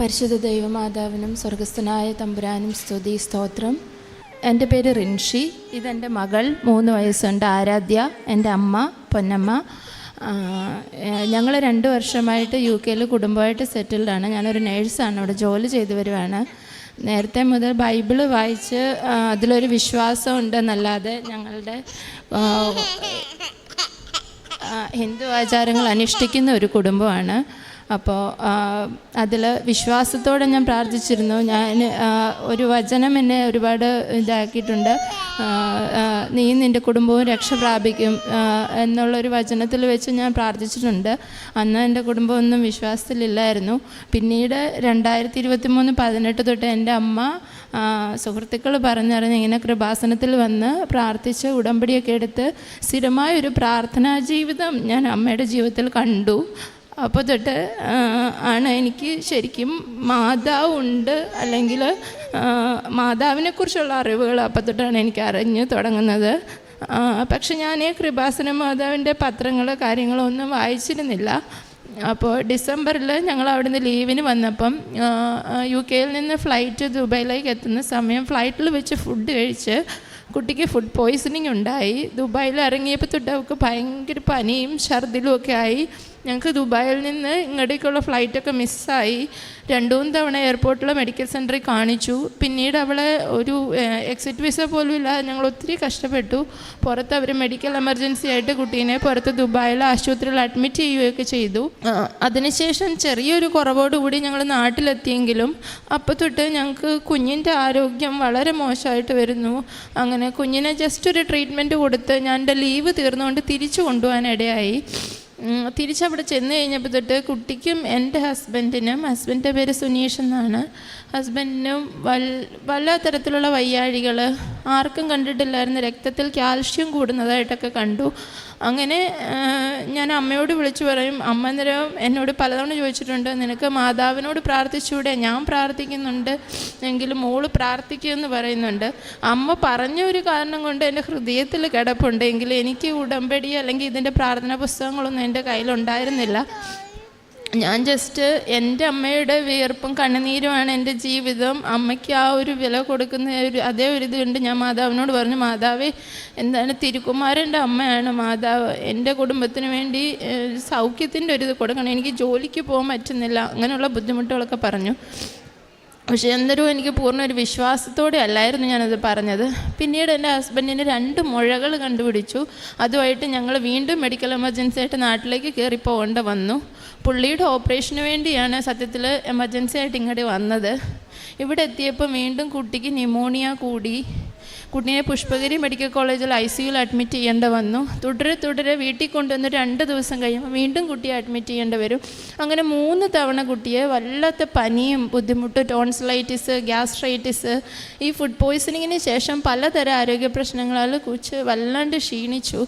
പരിശുദ്ധ ദൈവമാതാവിനും സ്വർഗസ്ഥനായ തമ്പുരാനും സ്തുതി സ്തോത്രം. എന്റെ പേര് റിൻഷി. ഇതെന്റെ മകൾ. മൂന്ന് വയസ്സുണ്ട്. ആരാധ്യ എന്റെ അമ്മ പൊന്നമ്മ. ഞങ്ങൾ രണ്ട് വർഷമായിട്ട് യു കെയിൽ കുടുംബമായിട്ട് സെറ്റിൽഡാണ് ഞാനൊരു നേഴ്സാണ്. അവിടെ ജോലി ചെയ്തു വരുവാണ്. നേരത്തെ മുതൽ ബൈബിൾ വായിച്ച് അതിലൊരു വിശ്വാസം ഉണ്ടെന്നല്ലാതെ ഞങ്ങളുടെ ഹിന്ദു ആചാരങ്ങൾ അനുഷ്ഠിക്കുന്ന ഒരു കുടുംബമാണ്. അപ്പോൾ അതിൽ വിശ്വാസത്തോടെ ഞാൻ പ്രാർത്ഥിച്ചിരുന്നു. ഞാൻ ഒരു വചനം എന്നെ ഒരുപാട് ഇതാക്കിയിട്ടുണ്ട്. നീ നിന്റെ കുടുംബവും രക്ഷ പ്രാപിക്കും എന്നുള്ളൊരു വചനത്തിൽ വെച്ച് ഞാൻ പ്രാർത്ഥിച്ചിട്ടുണ്ട്. അന്ന് എന്റെ കുടുംബമൊന്നും വിശ്വാസത്തിലില്ലായിരുന്നു. പിന്നീട് രണ്ടായിരത്തി ഇരുപത്തി മൂന്ന് പതിനെട്ട് തൊട്ട് എന്റെ അമ്മ സുഹൃത്തുക്കൾ പറഞ്ഞറിഞ്ഞ് ഇങ്ങനെ കൃപാസനത്തിൽ വന്ന് പ്രാർത്ഥിച്ച് ഉടമ്പടിയൊക്കെ എടുത്ത് സ്ഥിരമായ ഒരു പ്രാർത്ഥനാ ജീവിതം ഞാൻ അമ്മയുടെ ജീവിതത്തിൽ കണ്ടു. അപ്പോൾ തൊട്ട് ആണ് എനിക്ക് ശരിക്കും മാതാവുണ്ട് അല്ലെങ്കിൽ മാതാവിനെക്കുറിച്ചുള്ള അറിവുകൾ അപ്പോൾ തൊട്ടാണ് എനിക്ക് അറിഞ്ഞ് തുടങ്ങുന്നത്. പക്ഷെ ഞാൻ ഈ കൃപാസന മാതാവിന്റെ പത്രങ്ങൾ കാര്യങ്ങളൊന്നും വായിച്ചിരുന്നില്ല. അപ്പോൾ ഡിസംബറിൽ ഞങ്ങൾ അവിടുന്ന് ലീവിന് വന്നപ്പം യു കെയിൽ നിന്ന് ഫ്ലൈറ്റ് ദുബായിലേക്ക് എത്തുന്ന സമയം ഫ്ലൈറ്റിൽ വെച്ച് ഫുഡ് കഴിച്ച് കുട്ടിക്ക് ഫുഡ് പോയ്സണിങ് ഉണ്ടായി. ദുബായിൽ ഇറങ്ങിയപ്പോൾ തൊട്ട് അവൾക്ക് ഭയങ്കര പനിയും ഛർദിലും ഒക്കെ ആയി. ഞങ്ങൾക്ക് ദുബായിൽ നിന്ന് ഇങ്ങോട്ടേക്കുള്ള ഫ്ലൈറ്റൊക്കെ മിസ്സായി രണ്ടു മൂന്ന് തവണ എയർപോർട്ടിലെ മെഡിക്കൽ സെന്ററിൽ കാണിച്ചു. പിന്നീട് അവളെ ഒരു എക്സിറ്റ് വിസ പോലും ഇല്ലാതെ ഞങ്ങൾ ഒത്തിരി കഷ്ടപ്പെട്ടു. പുറത്ത് അവർ മെഡിക്കൽ എമർജൻസി ആയിട്ട് കുട്ടീനെ പുറത്ത് ദുബായിലെ ആശുപത്രിയിൽ അഡ്മിറ്റ് ചെയ്യുകയൊക്കെ ചെയ്തു. അതിനുശേഷം ചെറിയൊരു കുറവോടുകൂടി ഞങ്ങൾ നാട്ടിലെത്തിയെങ്കിലും അപ്പോൾ തൊട്ട് ഞങ്ങൾക്ക് കുഞ്ഞിന്റെ ആരോഗ്യം വളരെ മോശമായിട്ട് വരുന്നു. അങ്ങനെ കുഞ്ഞിനെ ജസ്റ്റ് ഒരു ട്രീറ്റ്മെന്റ് കൊടുത്ത് ഞാൻ എന്റെ ലീവ് തീർന്നുകൊണ്ട് തിരിച്ചു കൊണ്ടുപോകാനിടയായി തിരിച്ചവിടെ ചെന്ന് കഴിഞ്ഞപ്പോൾ തൊട്ട് കുട്ടിക്കും എന്റെ ഹസ്ബൻഡിനും ഹസ്ബൻഡിന്റെ പേര് സുനീഷ് എന്നാണ്. ഹസ്ബൻഡിനും വൽ പല തരത്തിലുള്ള വയ്യാഴികൾ ആർക്കും കണ്ടിട്ടില്ലായിരുന്നു. രക്തത്തിൽ കാൽഷ്യം കൂടുന്നതായിട്ടൊക്കെ കണ്ടു. അങ്ങനെ ഞാൻ അമ്മയോട് വിളിച്ചു പറയും അമ്മ അന്നേരം എന്നോട് പലതവണ ചോദിച്ചിട്ടുണ്ട് നിനക്ക് മാതാവിനോട് പ്രാർത്ഥിച്ചൂടെ ഞാൻ പ്രാർത്ഥിക്കുന്നുണ്ട് എങ്കിലും മോൾ പ്രാർത്ഥിക്കുമെന്ന് പറയുന്നുണ്ട്. അമ്മ പറഞ്ഞ ഒരു കാരണം കൊണ്ട് എന്റെ ഹൃദയത്തിൽ കിടപ്പുണ്ട്. എങ്കിലും എനിക്ക് ഉടമ്പടി അല്ലെങ്കിൽ ഇതിന്റെ പ്രാർത്ഥനാ പുസ്തകങ്ങളൊന്നും എന്റെ കയ്യിലുണ്ടായിരുന്നില്ല. ഞാൻ ജസ്റ്റ് എന്റെ അമ്മയുടെ വിയർപ്പും കണ്ണുനീരുമാണ് എന്റെ ജീവിതം. അമ്മയ്ക്ക് ആ ഒരു വില കൊടുക്കുന്ന ഒരു അതേ ഒരു ഇതുണ്ട് ഞാൻ മാതാവിനോട് പറഞ്ഞു മാതാവേ എന്താണ് തിരുക്കുമാരന്റെ അമ്മയാണ് മാതാവ്. എന്റെ കുടുംബത്തിന് വേണ്ടി സൗഖ്യത്തിന്റെ ഒരു ഇത് കൊടുക്കണം. എനിക്ക് ജോലിക്ക് പോകാൻ പറ്റുന്നില്ല. അങ്ങനെയുള്ള ബുദ്ധിമുട്ടുകളൊക്കെ പറഞ്ഞു. പക്ഷേ എന്തൊരു എനിക്ക് പൂർണ ഒരു വിശ്വാസത്തോടെ അല്ലായിരുന്നു ഞാനത് പറഞ്ഞത്. പിന്നീട് എന്റെ ഹസ്ബൻഡിന് രണ്ട് മുഴകൾ കണ്ടുപിടിച്ചു. അതുമായിട്ട് ഞങ്ങൾ വീണ്ടും മെഡിക്കൽ എമർജൻസി ആയിട്ട് നാട്ടിലേക്ക് കയറി പോകേണ്ട വന്നു. പുള്ളിയുടെ ഓപ്പറേഷന് വേണ്ടിയാണ് സത്യത്തിൽ എമർജൻസി ആയിട്ട് ഇങ്ങോട്ട് വന്നത്. ഇവിടെ എത്തിയപ്പോൾ വീണ്ടും കുട്ടിക്ക് ന്യൂമോണിയ കൂടി. കുട്ടീനെ പുഷ്പഗിരി മെഡിക്കൽ കോളേജിൽ ഐ സിയുയിൽ അഡ്മിറ്റ് ചെയ്യേണ്ട വന്നു. തുടരെ തുടരെ വീട്ടിൽ കൊണ്ടുവന്ന് രണ്ട് ദിവസം കഴിയുമ്പോൾ വീണ്ടും കുട്ടിയെ അഡ്മിറ്റ് ചെയ്യേണ്ടി വരും. അങ്ങനെ മൂന്ന് തവണ കുട്ടിയെ വല്ലാത്ത പനിയും ബുദ്ധിമുട്ട് ടോൺസിലൈറ്റിസ് ഗ്യാസ്ട്രൈറ്റിസ് ഈ ഫുഡ് പോയ്സണിങ്ങിന് ശേഷം പലതരം ആരോഗ്യ പ്രശ്നങ്ങളാൽ കുച്ച് വല്ലാണ്ട് ക്ഷീണിച്ചു.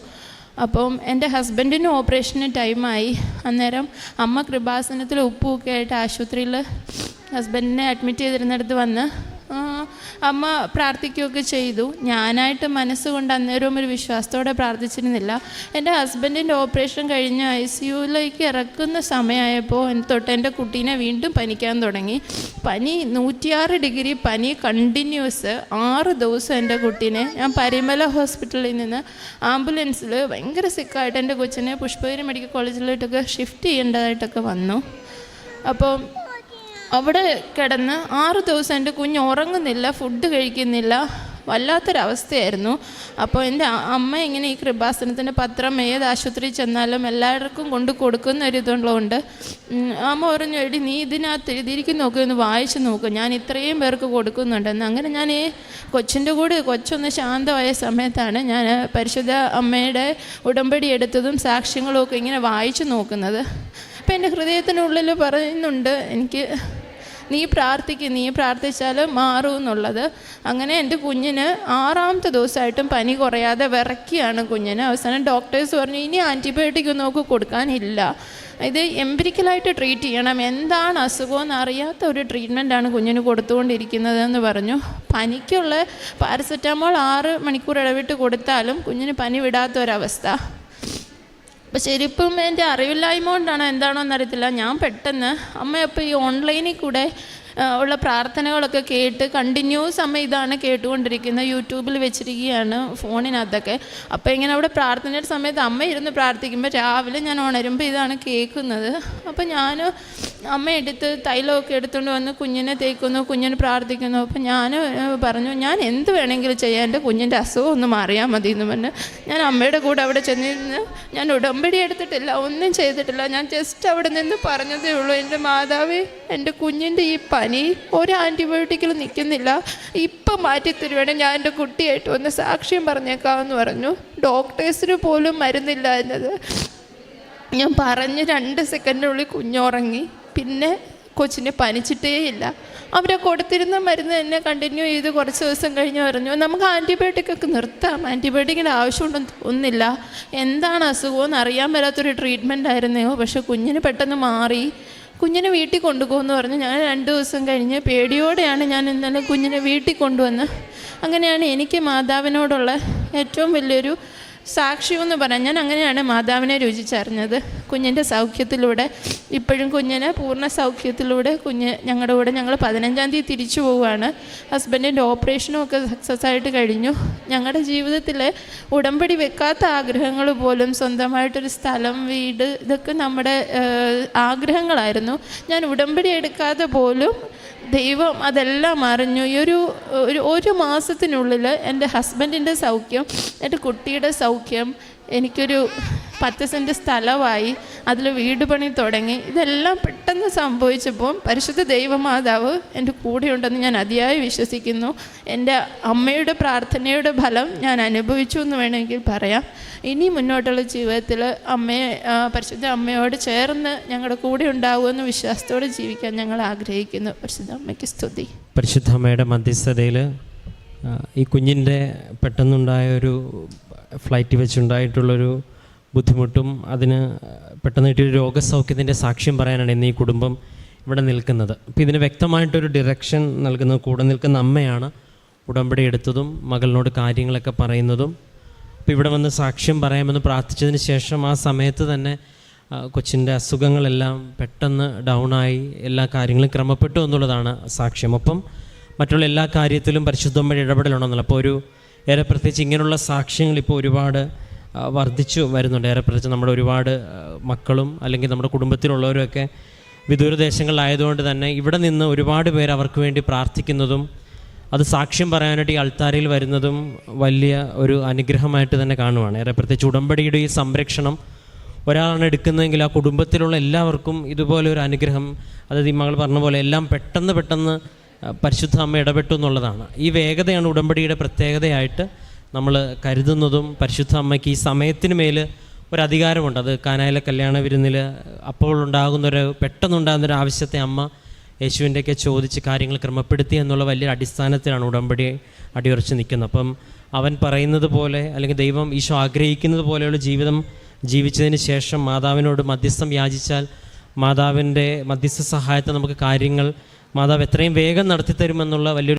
അപ്പം എന്റെ ഹസ്ബൻഡിന് ഓപ്പറേഷന് ടൈമായി അന്നേരം അമ്മ കൃപാസനത്തിൽ ഉപ്പുമൊക്കെ ആയിട്ട് ആശുപത്രിയിൽ ഹസ്ബൻഡിനെ അഡ്മിറ്റ് ചെയ്തിരുന്നിടത്ത് വന്ന് അമ്മ പ്രാർത്ഥിക്കുകയൊക്കെ ചെയ്തു. ഞാനായിട്ട് മനസ്സുകൊണ്ട് അന്നേരവും ഒരു വിശ്വാസത്തോടെ പ്രാർത്ഥിച്ചിരുന്നില്ല. എന്റെ ഹസ്ബൻഡിന്റെ ഓപ്പറേഷൻ കഴിഞ്ഞ് ഐ സി യുയിലേക്ക് ഇറക്കുന്ന സമയമായപ്പോൾ തൊട്ട് എന്റെ കുട്ടീനെ വീണ്ടും പനിക്കാൻ തുടങ്ങി. പനി നൂറ്റിയാറ് ഡിഗ്രി പനി കണ്ടിന്യൂസ് ആറ് ദിവസം എന്റെ കുട്ടീനെ. ഞാൻ പരിമല ഹോസ്പിറ്റലിൽ നിന്ന് ആംബുലൻസിൽ ഭയങ്കര സിക്കായിട്ട് എന്റെ കൊച്ചിനെ പുഷ്പഗിരി മെഡിക്കൽ കോളേജിലോട്ടൊക്കെ ഷിഫ്റ്റ് ചെയ്യേണ്ടതായിട്ടൊക്കെ വന്നു. അപ്പോൾ അവിടെ കിടന്ന് ആറു ദിവസം എന്റെ കുഞ്ഞ് ഉറങ്ങുന്നില്ല ഫുഡ് കഴിക്കുന്നില്ല വല്ലാത്തൊരവസ്ഥയായിരുന്നു. അപ്പോൾ എന്റെ അമ്മ ഇങ്ങനെ ഈ കൃപാസനത്തിന്റെ പത്രം ഏത് ആശുപത്രിയിൽ ചെന്നാലും എല്ലാവർക്കും കൊണ്ട് കൊടുക്കുന്ന ഒരു ഇതുള്ളതുകൊണ്ട് അമ്മ പറഞ്ഞു എടി നീ ഇതിനകത്ത് എഴുതിയിരിക്കും നോക്കി ഒന്ന് വായിച്ച് നോക്കും. ഞാൻ ഇത്രയും പേർക്ക് കൊടുക്കുന്നുണ്ടെന്ന്. അങ്ങനെ ഞാൻ ഈ കൊച്ചിന്റെ കൂടെ കൊച്ചൊന്ന് ശാന്തമായ സമയത്താണ് ഞാൻ പരിശുദ്ധ അമ്മയുടെ ഉടമ്പടി എടുത്തതും സാക്ഷ്യങ്ങളും ഒക്കെ ഇങ്ങനെ വായിച്ചു നോക്കുന്നത്. അപ്പം എന്റെ ഹൃദയത്തിനുള്ളിൽ പറയുന്നുണ്ട് എനിക്ക് നീ പ്രാർത്ഥിക്കും നീ പ്രാർത്ഥിച്ചാൽ മാറും എന്നുള്ളത്. അങ്ങനെ എന്റെ കുഞ്ഞിന് ആറാമത്തെ ദിവസമായിട്ടും പനി കുറയാതെ വിറക്കിയാണ് കുഞ്ഞിന്. അവസാനം ഡോക്ടേഴ്സ് പറഞ്ഞു ഇനി ആന്റിബയോട്ടിക് ഒന്നും നമുക്ക് കൊടുക്കാനില്ല. ഇത് എംപിരിക്കലായിട്ട് ട്രീറ്റ് ചെയ്യണം. എന്താണ് അസുഖം എന്നറിയാത്ത ഒരു ട്രീറ്റ്മെന്റാണ് കുഞ്ഞിന് കൊടുത്തുകൊണ്ടിരിക്കുന്നതെന്ന് പറഞ്ഞു. പനിക്കുള്ള പാരസെറ്റാമോൾ ആറ് മണിക്കൂർ ഇടവിട്ട് കൊടുത്താലും കുഞ്ഞിന് പനി വിടാത്ത ഒരവസ്ഥ പക്ഷെ ശരിപ്പം എന്റെ അറിവില്ലായ്മ കൊണ്ടാണ് എന്താണോ എന്നറിയത്തില്ല ഞാൻ പെട്ടെന്ന് അമ്മയപ്പോൾ ഈ ഓൺലൈനിൽ കൂടെ ഉള്ള പ്രാർത്ഥനകളൊക്കെ കേട്ട് കണ്ടിന്യൂസ് അമ്മ ഇതാണ് കേട്ടുകൊണ്ടിരിക്കുന്നത്. യൂട്യൂബിൽ വെച്ചിരിക്കുകയാണ് ഫോണിനകത്തൊക്കെ. അപ്പോൾ ഇങ്ങനെ അവിടെ പ്രാർത്ഥനയുടെ സമയത്ത് അമ്മ ഇരുന്ന് പ്രാർത്ഥിക്കുമ്പോൾ രാവിലെ ഞാൻ ഉണരുമ്പോൾ ഇതാണ് കേൾക്കുന്നത്. അപ്പോൾ ഞാൻ അമ്മ എടുത്ത് തൈലമൊക്കെ എടുത്തുകൊണ്ട് വന്ന് കുഞ്ഞിനെ തേക്കുന്നു കുഞ്ഞിന് പ്രാർത്ഥിക്കുന്നു. അപ്പോൾ ഞാൻ പറഞ്ഞു ഞാൻ എന്ത് വേണമെങ്കിലും ചെയ്യാൻ എന്റെ കുഞ്ഞിന്റെ അസുഖം ഒന്ന് മാറിയാൽ മതി എന്ന് പറഞ്ഞ് ഞാൻ അമ്മയുടെ കൂടെ അവിടെ ചെന്നിരുന്ന് ഞാൻ ഉടമ്പടി എടുത്തിട്ടില്ല ഒന്നും ചെയ്തിട്ടില്ല. ഞാൻ ജസ്റ്റ് അവിടെ നിന്ന് പറഞ്ഞതേ ഉള്ളൂ എന്റെ മാതാവ് എന്റെ കുഞ്ഞിന്റെ ഈ ഒരു ആന്റിബയോട്ടിക്കിലും നിൽക്കുന്നില്ല ഇപ്പം മാറ്റി തരുവാണ് ഞാൻ എന്റെ കുട്ടിയായിട്ട് ഒന്ന് സാക്ഷ്യം പറഞ്ഞേക്കാമെന്ന് പറഞ്ഞു. ഡോക്ടേഴ്സിന് പോലും മരുന്നില്ല എന്നത്. ഞാൻ പറഞ്ഞ് രണ്ട് സെക്കൻഡിനുള്ളിൽ കുഞ്ഞുറങ്ങി. പിന്നെ കൊച്ചിനെ പനിച്ചിട്ടേയില്ല അവരെ കൊടുത്തിരുന്ന മരുന്ന് തന്നെ കണ്ടിന്യൂ ചെയ്ത് കുറച്ച് ദിവസം കഴിഞ്ഞ് പറഞ്ഞു നമുക്ക് ആന്റിബയോട്ടിക് ഒക്കെ നിർത്താം. ആന്റിബയോട്ടിക്കിന്റെ ആവശ്യമുണ്ടെന്ന് തോന്നുന്നില്ല. എന്താണ് അസുഖമെന്ന് അറിയാൻ വരാത്തൊരു ട്രീറ്റ്മെന്റ് ആയിരുന്നെയോ? പക്ഷെ കുഞ്ഞിന് പെട്ടെന്ന് മാറി. കുഞ്ഞിനെ വീട്ടിൽ കൊണ്ടുപോകുമെന്ന് പറഞ്ഞു. ഞാൻ രണ്ട് ദിവസം കഴിഞ്ഞ് പേടിയോടെയാണ് ഞാൻ ഇന്നലെ കുഞ്ഞിനെ വീട്ടിൽ കൊണ്ടുവന്ന്. അങ്ങനെയാണ് എനിക്ക് മാതാവിനോടുള്ള ഏറ്റവും വലിയൊരു സാക്ഷ്യം എന്ന് പറയാം. ഞാൻ അങ്ങനെയാണ് മാതാവിനെ രുചിച്ചറിഞ്ഞത്. കുഞ്ഞിന്റെ സൗഖ്യത്തിലൂടെ ഇപ്പോഴും കുഞ്ഞിന് പൂർണ സൗഖ്യത്തിലൂടെ കുഞ്ഞ് ഞങ്ങളുടെ കൂടെ ഞങ്ങൾ പതിനഞ്ചാം തീയതി തിരിച്ചു പോവുകയാണ്. ഹസ്ബൻഡിന്റെ ഓപ്പറേഷനും ഒക്കെ സക്സസ് ആയിട്ട് കഴിഞ്ഞു. ഞങ്ങളുടെ ജീവിതത്തിൽ ഉടമ്പടി വെക്കാത്ത ആഗ്രഹങ്ങൾ പോലും സ്വന്തമായിട്ടൊരു സ്ഥലം വീട് ഇതൊക്കെ നമ്മുടെ ആഗ്രഹങ്ങളായിരുന്നു. ഞാൻ ഉടമ്പടി എടുക്കാതെ പോലും ദൈവം അതെല്ലാം അറിഞ്ഞു. ഈ ഒരു ഒരു മാസത്തിനുള്ളിൽ എന്റെ ഹസ്ബൻഡിന്റെ സൗഖ്യം എന്റെ കുട്ടിയുടെ സൗഖ്യം എനിക്കൊരു പത്ത് സെന്റ് സ്ഥലമായി അതിൽ വീട് പണി തുടങ്ങി. ഇതെല്ലാം പെട്ടെന്ന് സംഭവിച്ചപ്പോൾ പരിശുദ്ധ ദൈവമാതാവ് എന്റെ കൂടെയുണ്ടെന്ന് ഞാൻ അതിയായി വിശ്വസിക്കുന്നു. എന്റെ അമ്മയുടെ പ്രാർത്ഥനയുടെ ഫലം ഞാൻ അനുഭവിച്ചു എന്ന് വേണമെങ്കിൽ പറയാം. ഇനി മുന്നോട്ടുള്ള ജീവിതത്തിൽ അമ്മയെ പരിശുദ്ധ അമ്മയോട് ചേർന്ന് ഞങ്ങളുടെ കൂടെ ഉണ്ടാകുമെന്ന് വിശ്വാസത്തോടെ ജീവിക്കാൻ ഞങ്ങൾ ആഗ്രഹിക്കുന്നു. പരിശുദ്ധ അമ്മയ്ക്ക് സ്തുതി. പരിശുദ്ധ അമ്മയുടെ മധ്യസ്ഥതയിൽ ഈ കുഞ്ഞിന്റെ പെട്ടെന്നുണ്ടായ ഒരു ഫ്ലൈറ്റ് വെച്ചുണ്ടായിട്ടുള്ളൊരു ബുദ്ധിമുട്ടും അതിന് പെട്ടെന്ന് കിട്ടിയൊരു രോഗസൗഖ്യത്തിന്റെ സാക്ഷ്യം പറയാനാണ് ഇന്ന് ഈ കുടുംബം ഇവിടെ നിൽക്കുന്നത്. അപ്പോൾ ഇതിന് വ്യക്തമായിട്ടൊരു ഡിറക്ഷൻ നൽകുന്ന കൂടെ നിൽക്കുന്ന അമ്മയാണ് ഉടമ്പടി എടുത്തതും മകളിനോട് കാര്യങ്ങളൊക്കെ പറയുന്നതും. അപ്പോൾ ഇവിടെ വന്ന് സാക്ഷ്യം പറയാമെന്ന് പ്രാർത്ഥിച്ചതിന് ശേഷം ആ സമയത്ത് തന്നെ കൊച്ചിന്റെ അസുഖങ്ങളെല്ലാം പെട്ടെന്ന് ഡൗണായി എല്ലാ കാര്യങ്ങളും ക്രമപ്പെട്ടു എന്നുള്ളതാണ് സാക്ഷ്യം. ഒപ്പം മറ്റുള്ള എല്ലാ കാര്യത്തിലും പരിശുദ്ധമ്മയുടെ ഇടപെടലുണ്ടെന്നുള്ള അപ്പോൾ ഒരു ഏറെ പ്രത്യേകിച്ച് ഇങ്ങനെയുള്ള സാക്ഷ്യങ്ങൾ ഇപ്പോൾ ഒരുപാട് വർദ്ധിച്ചു വരുന്നുണ്ട്. ഏറെ പ്രത്യേകിച്ച് നമ്മുടെ ഒരുപാട് മക്കളും അല്ലെങ്കിൽ നമ്മുടെ കുടുംബത്തിലുള്ളവരുമൊക്കെ വിദൂരദേശങ്ങളിലായതുകൊണ്ട് തന്നെ ഇവിടെ നിന്ന് ഒരുപാട് പേർ അവർക്ക് വേണ്ടി പ്രാർത്ഥിക്കുന്നതും അത് സാക്ഷ്യം പറയാനായിട്ട് ഈ അൾത്താരയിൽ വരുന്നതും വലിയ ഒരു അനുഗ്രഹമായിട്ട് തന്നെ കാണുവാണ്. ഏറെ പ്രത്യേകിച്ച് ഉടമ്പടിയുടെ ഈ സംരക്ഷണം ഒരാളാണ് എടുക്കുന്നതെങ്കിൽ ആ കുടുംബത്തിലുള്ള എല്ലാവർക്കും ഇതുപോലെ ഒരു അനുഗ്രഹം അതായത് ഈ മകൾ പറഞ്ഞ പോലെ എല്ലാം പെട്ടെന്ന് പെട്ടെന്ന് പരിശുദ്ധ അമ്മ ഇടപെട്ടു എന്നുള്ളതാണ്. ഈ വേഗതയാണ് ഉടമ്പടിയുടെ പ്രത്യേകതയായിട്ട് നമ്മൾ കരുതുന്നതും പരിശുദ്ധ അമ്മയ്ക്ക് ഈ സമയത്തിന് മേൽ ഒരു അധികാരമുണ്ട് അത് കാനായിലെ കല്യാണ വിരുന്നിൽ അപ്പോൾ ഉണ്ടാകുന്നൊരു പെട്ടെന്നുണ്ടാകുന്നൊരു ആവശ്യത്തെ അമ്മ യേശുവിന്റെയൊക്കെ ചോദിച്ച് കാര്യങ്ങൾ ക്രമപ്പെടുത്തി എന്നുള്ള വലിയ അടിസ്ഥാനത്തിലാണ് ഉടമ്പടി അടിയുറച്ച് നിൽക്കുന്നത്. അപ്പം അവൻ പറയുന്നത് പോലെ അല്ലെങ്കിൽ ദൈവം ഈശോ ആഗ്രഹിക്കുന്നത് പോലെയുള്ള ജീവിതം ജീവിച്ചതിന് ശേഷം മാതാവിനോട് മധ്യസ്ഥം യാചിച്ചാൽ മാതാവിന്റെ മധ്യസ്ഥ സഹായത്തെ നമുക്ക് കാര്യങ്ങൾ മാതാവ് എത്രയും വേഗം നടത്തിത്തരുമെന്നുള്ള വലിയൊരു